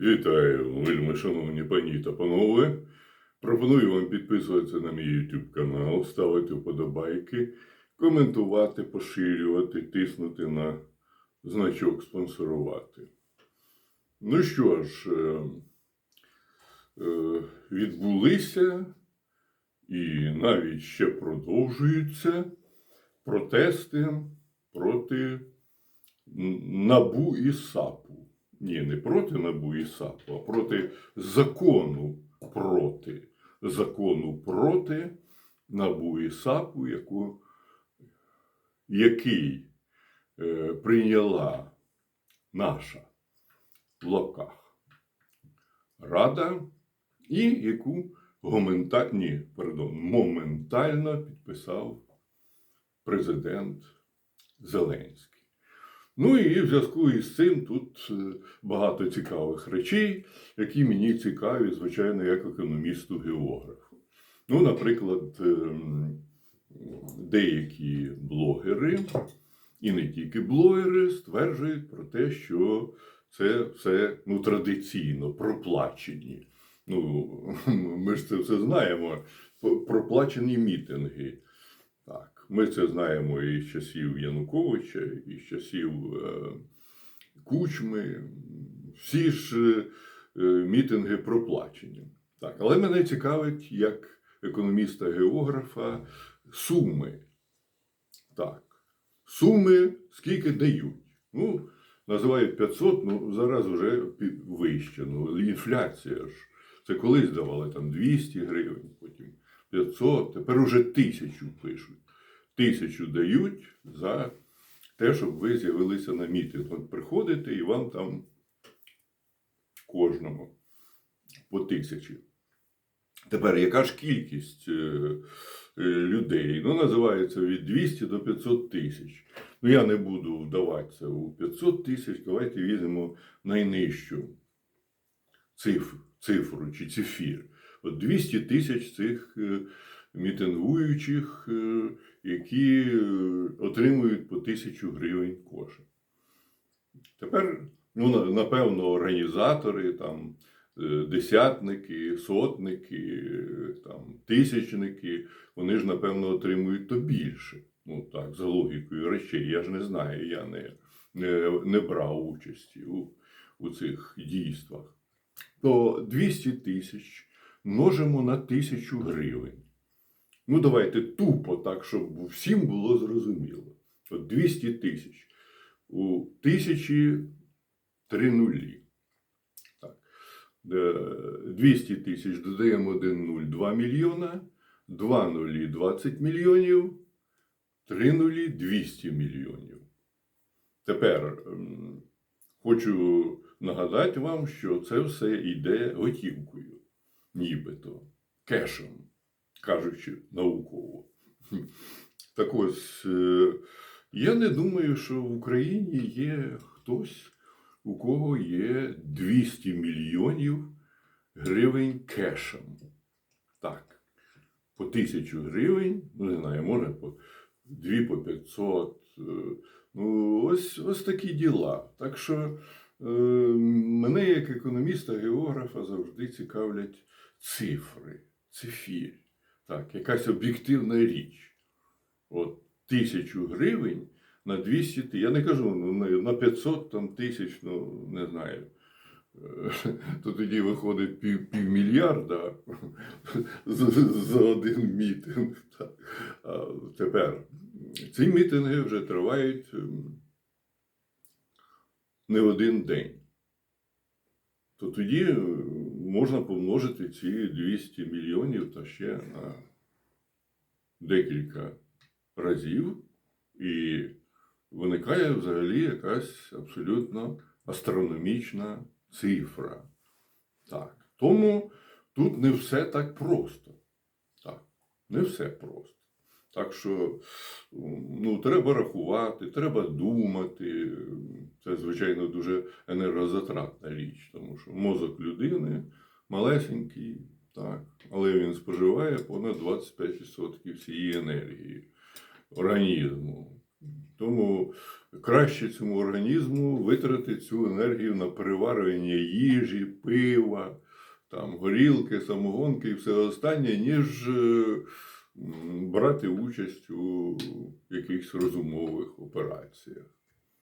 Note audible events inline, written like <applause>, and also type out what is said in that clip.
Вітаю, вельми шановні пані та панове. Пропоную вам підписуватися на мій YouTube канал, ставити вподобайки, коментувати, поширювати, тиснути на значок спонсорувати. Ну що ж, е, е, відбулися і навіть ще продовжуються протести проти НАБУ і САПу. Ні, не проти НАБУ і САПу, а проти закону проти закону проти НАБУ і САПу, яку, який е, прийняла наша в лапках Рада, і яку гомента... Ні, пардон, моментально підписав президент Зеленський. Ну і в зв'язку із цим тут е, багато цікавих речей, які мені цікаві, звичайно, як економісту-географу. Ну, наприклад, ем, деякі блогери, і не тільки блогери, стверджують про те, що це все ну, традиційно проплачені. Ну, <laughs> ми ж це все знаємо. Проплачені мітинги. Так, ми це знаємо і з часів Януковича, і з часів е, Кучми. Всі ж е, е, мітинги проплачені. Так, але мене цікавить як економіста-географа суми. Так, суми скільки дають. Ну, називають 500, ну зараз вже вище. Ну, інфляція ж. Це колись давали там 200 гривень, потім 500, тепер уже тисячу пишуть. Тисячу дають за те, щоб ви з'явилися на мітинг. От приходите і вам там кожному по тисячі. Тепер яка ж кількість е, е, людей? Ну, називається від 200 до 500 тисяч. Ну, я не буду вдаватися у 500 тисяч. Давайте візьмемо найнижчу цифру, цифру чи цифір. От 200 тисяч цих е, мітингуючих, які е, отримують по тисячу гривень кожен. Тепер, ну, напевно, організатори, там, е, десятники, сотники, е, там, тисячники, вони ж, напевно, отримують то більше. Ну так, за логікою речей. Я ж не знаю, я не, не, не брав участі у, у цих дійствах. То 200 тисяч множимо на тисячу гривень. Ну, давайте тупо так, щоб всім було зрозуміло. От 200 тисяч. У тисячі три нулі. Так. Е, 200 тисяч додаємо 1 нуль 2 мільйона, 2 нулі 20 мільйонів, 3 нулі 200 мільйонів. Тепер ем, хочу нагадати вам, що це все йде готівкою, нібито кешем, кажучи науково. <laughs> Так ось, е, я не думаю, що в Україні є хтось, у кого є 200 мільйонів гривень кешем. Так, по тисячу гривень, ну не знаю, може по 2 по 500. е, Ну, ось, ось такі діла. Так що е, мене як економіста-географа завжди цікавлять цифри, цифір. Так, якась об'єктивна річ. От тисячу гривень на 200 ти- Я не кажу ну, на- на 500 там, тисяч, ну не знаю. Е, <laughs> То тоді виходить пів, півмільярда <laughs> за, за один мітинг. Так. А тепер ці мітинги вже тривають ем, не один день. То тоді е, можна помножити ці 200 мільйонів та ще на декілька разів, і виникає взагалі якась абсолютно астрономічна цифра. Так. Тому тут не все так просто. Так, не все просто. Так що ну, треба рахувати, треба думати. Це, звичайно, дуже енергозатратна річ, тому що мозок людини малесенький, так, але він споживає понад 25% всієї енергії організму. Тому краще цьому організму витратити цю енергію на переварювання їжі, пива, там, горілки, самогонки і все останнє, ніж е, брати участь у якихось розумових операціях.